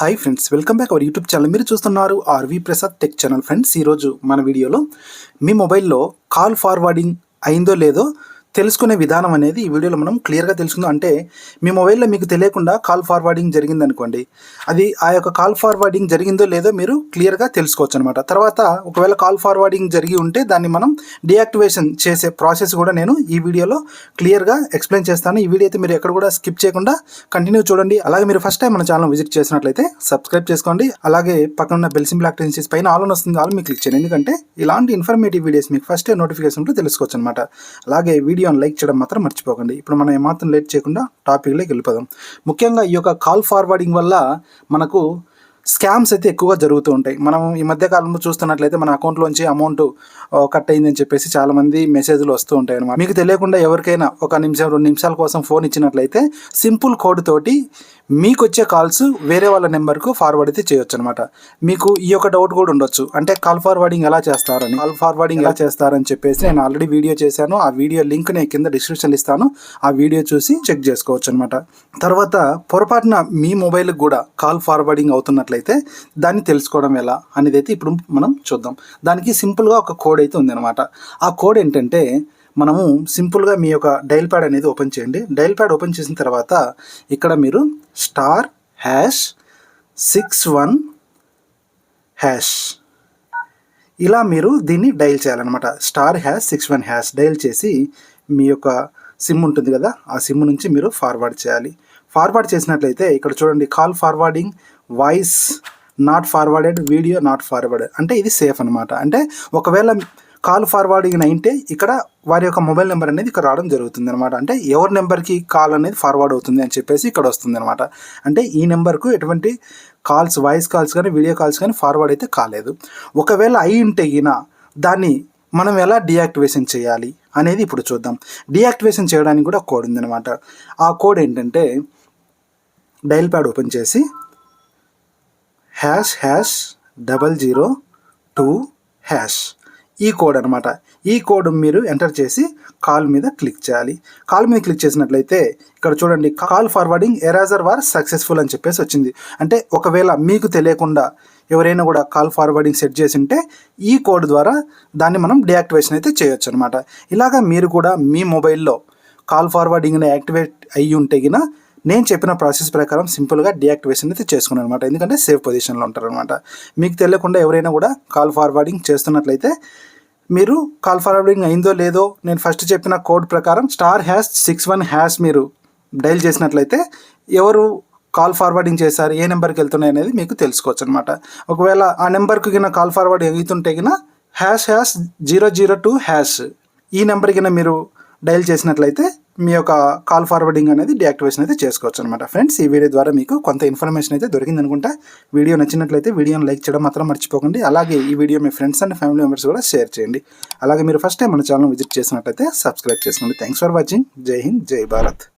Hi friends welcome back our YouTube channel మీరు చూస్తున్నారు RV Prasad tech channel friends ఈరోజు మన వీడియోలో మీ మొబైల్లో కాల్ ఫార్వర్డింగ్ అయిందో లేదో తెలుసుకునే విధానం అనేది ఈ వీడియోలో మనం క్లియర్గా తెలుసుకుందాం. అంటే మీ మొబైల్లో మీకు తెలియకుండా కాల్ ఫార్వర్డింగ్ జరిగింది అనుకోండి అది ఆ యొక్క కాల్ ఫార్వర్డింగ్ జరిగిందో లేదో మీరు క్లియర్గా తెలుసుకోవచ్చు అనమాట తర్వాత ఒకవేళ కాల్ ఫార్వర్డింగ్ జరిగి ఉంటే దాన్ని మనం డియాక్టివేషన్ చేసే ప్రాసెస్ కూడా నేను ఈ వీడియోలో క్లియర్గా ఎక్స్ప్లెయిన్ చేస్తాను. ఈ వీడియో అయితే మీరు ఎక్కడ కూడా స్కిప్ చేయకుండా కంటిన్యూ చూడండి. అలాగే మీరు ఫస్ట్ టైం మన ఛానల్ విజిట్ చేసినట్లయితే సబ్స్క్రైబ్ చేసుకోండి. అలాగే పక్కన ఉన్న బెల్ సింబల్ యాక్టివ్ పైన ఆల్ వస్తుంది ఆల్ మీకు క్లిక్ చేయండి. ఎందుకంటే ఇలాంటి ఇన్ఫర్మేటివ్ వీడియోస్ మీకు ఫస్ట్ నోటిఫికేషన్ తెలుసుకోవచ్చు అనమాట అలాగే వీడియోని లైక్ చేయడం మాత్రం మర్చిపోకండి. ఇప్పుడు మనం ఏమాత్రం లేట్ చేయకుండా టాపిక్లోకి వెళ్ళిపోదాం. ముఖ్యంగా ఈ యొక్క కాల్ ఫార్వర్డింగ్ వల్ల మనకు స్కామ్స్ అయితే ఎక్కువగా జరుగుతూ ఉంటాయి. మనం ఈ మధ్య కాలంలో చూస్తున్నట్లయితే మన అకౌంట్లోంచి అమౌంట్ కట్ అయిందని చెప్పేసి చాలామంది మెసేజ్లు వస్తూ ఉంటాయి అనమాట మీకు తెలియకుండా ఎవరికైనా ఒక నిమిషం రెండు నిమిషాల కోసం ఫోన్ ఇచ్చినట్లయితే సింపుల్ కోడ్ తోటి మీకు వచ్చే కాల్స్ వేరే వాళ్ళ నెంబర్కు ఫార్వర్డ్ అయితే చేయొచ్చు అనమాట మీకు ఈ యొక్క డౌట్ కూడా ఉండొచ్చు. అంటే కాల్ ఫార్వర్డింగ్ ఎలా చేస్తారని కాల్ ఫార్వర్డింగ్ ఎలా చేస్తారని చెప్పేసి నేను ఆల్రెడీ వీడియో చేశాను. ఆ వీడియో లింక్ నేను కింద డిస్క్రిప్షన్ ఇస్తాను. ఆ వీడియో చూసి చెక్ చేసుకోవచ్చు అనమాట తర్వాత పొరపాటున మీ మొబైల్కి కూడా కాల్ ఫార్వర్డింగ్ అవుతున్నట్లయితే దాన్ని తెలుసుకోవడం ఎలా అనేది అయితే ఇప్పుడు మనం చూద్దాం. దానికి సింపుల్గా ఒక కోడ్ అయితే ఉందన్నమాట. ఆ కోడ్ ఏంటంటే మనము సింపుల్గా మీ యొక్క డైల్ ప్యాడ్ అనేది ఓపెన్ చేయండి. డైల్ ప్యాడ్ ఓపెన్ చేసిన తర్వాత ఇక్కడ మీరు star hash six one hash ఇలా మీరు దీన్ని డైల్ చేయాలన్నమాట. Star hash six one hash dial చేసి మీ యొక్క సిమ్ ఉంటుంది కదా ఆ సిమ్ నుంచి మీరు ఫార్వర్డ్ చేయాలి. ఫార్వర్డ్ చేసినట్లయితే ఇక్కడ చూడండి call forwarding voice not forwarded video not forwarded అంటే ఇది సేఫ్ అనమాట అంటే ఒకవేళ కాల్ ఫార్వర్డింగ్ అయింటే ఇక్కడ వారి యొక్క మొబైల్ నెంబర్ అనేది ఇక్కడ రావడం జరుగుతుంది అనమాట అంటే ఎవరి నెంబర్కి కాల్ అనేది ఫార్వర్డ్ అవుతుంది అని చెప్పేసి ఇక్కడ వస్తుంది అనమాట అంటే ఈ నెంబర్కు ఎటువంటి కాల్స్ వాయిస్ కాల్స్ కానీ వీడియో కాల్స్ కానీ ఫార్వర్డ్ అయితే కాలేదు. ఒకవేళ అయి ఉంటే దాన్ని మనం ఎలా డియాక్టివేషన్ చేయాలి అనేది ఇప్పుడు చూద్దాం. డియాక్టివేషన్ చేయడానికి కూడా కోడ్ ఉందనమాట ఆ కోడ్ ఏంటంటే డైల్ ప్యాడ్ ఓపెన్ చేసి hash hash double zero two hash ఈ కోడ్ అనమాట ఈ కోడ్ మీరు ఎంటర్ చేసి కాల్ మీద క్లిక్ చేయాలి. కాల్ మీద క్లిక్ చేసినట్లయితే ఇక్కడ చూడండి call forwarding erasure was successful అని చెప్పేసి వచ్చింది. అంటే ఒకవేళ మీకు తెలియకుండా ఎవరైనా కూడా కాల్ ఫార్వర్డింగ్ సెట్ చేసి ఉంటే ఈ కోడ్ ద్వారా దాన్ని మనం డియాక్టివేషన్ అయితే చేయొచ్చు అనమాట ఇలాగా మీరు కూడా మీ మొబైల్లో కాల్ ఫార్వర్డింగ్ యాక్టివేట్ అయ్యి ఉంటే గిన నేను చెప్పిన ప్రాసెస్ ప్రకారం సింపుల్గా డియాక్టివేషన్ అయితే చేసుకున్నాను అనమాట ఎందుకంటే సేఫ్ పొజిషన్లో ఉంటారనమాట మీకు తెలియకుండా ఎవరైనా కూడా కాల్ ఫార్వర్డింగ్ చేస్తున్నట్లయితే మీరు కాల్ ఫార్వర్డింగ్ అయిందో లేదో నేను ఫస్ట్ చెప్పిన కోడ్ ప్రకారం star hash six one hash మీరు డైల్ చేసినట్లయితే ఎవరు కాల్ ఫార్వర్డింగ్ చేశారు ఏ నెంబర్కి వెళ్తున్నాయి అనేది మీకు తెలుసుకోవచ్చు అనమాట ఒకవేళ ఆ నెంబర్కి కింద కాల్ ఫార్వర్డ్ అవుతుంటే కింద hash hash zero zero two hash ఈ నెంబర్ కింద మీరు డైల్ చేసినట్లయితే మీ యొక్క కాల్ ఫార్వర్డింగ్ అనేది డియాక్టివేషన్ అయితే చేసుకోవచ్చు అనమాట ఫ్రెండ్స్ ఈ వీడియో ద్వారా మీకు కొంత ఇన్ఫర్మేషన్ అయితే దొరికింది అనుకుంటా. వీడియో నచ్చినట్లయితే వీడియోని లైక్ చేయడం మాత్రం మర్చిపోకండి. అలాగే ఈ వీడియో మీ ఫ్రెండ్స్ అండ్ ఫ్యామిలీ మెంబర్స్ కూడా షేర్ చేయండి. అలాగే మీరు ఫస్ట్ టైం మన ఛానల్ విజిట్ చేసినట్లయితే సబ్స్క్రైబ్ చేసుకోండి. థ్యాంక్స్ ఫర్ వాచింగ్ జై హింద్ జై భారత్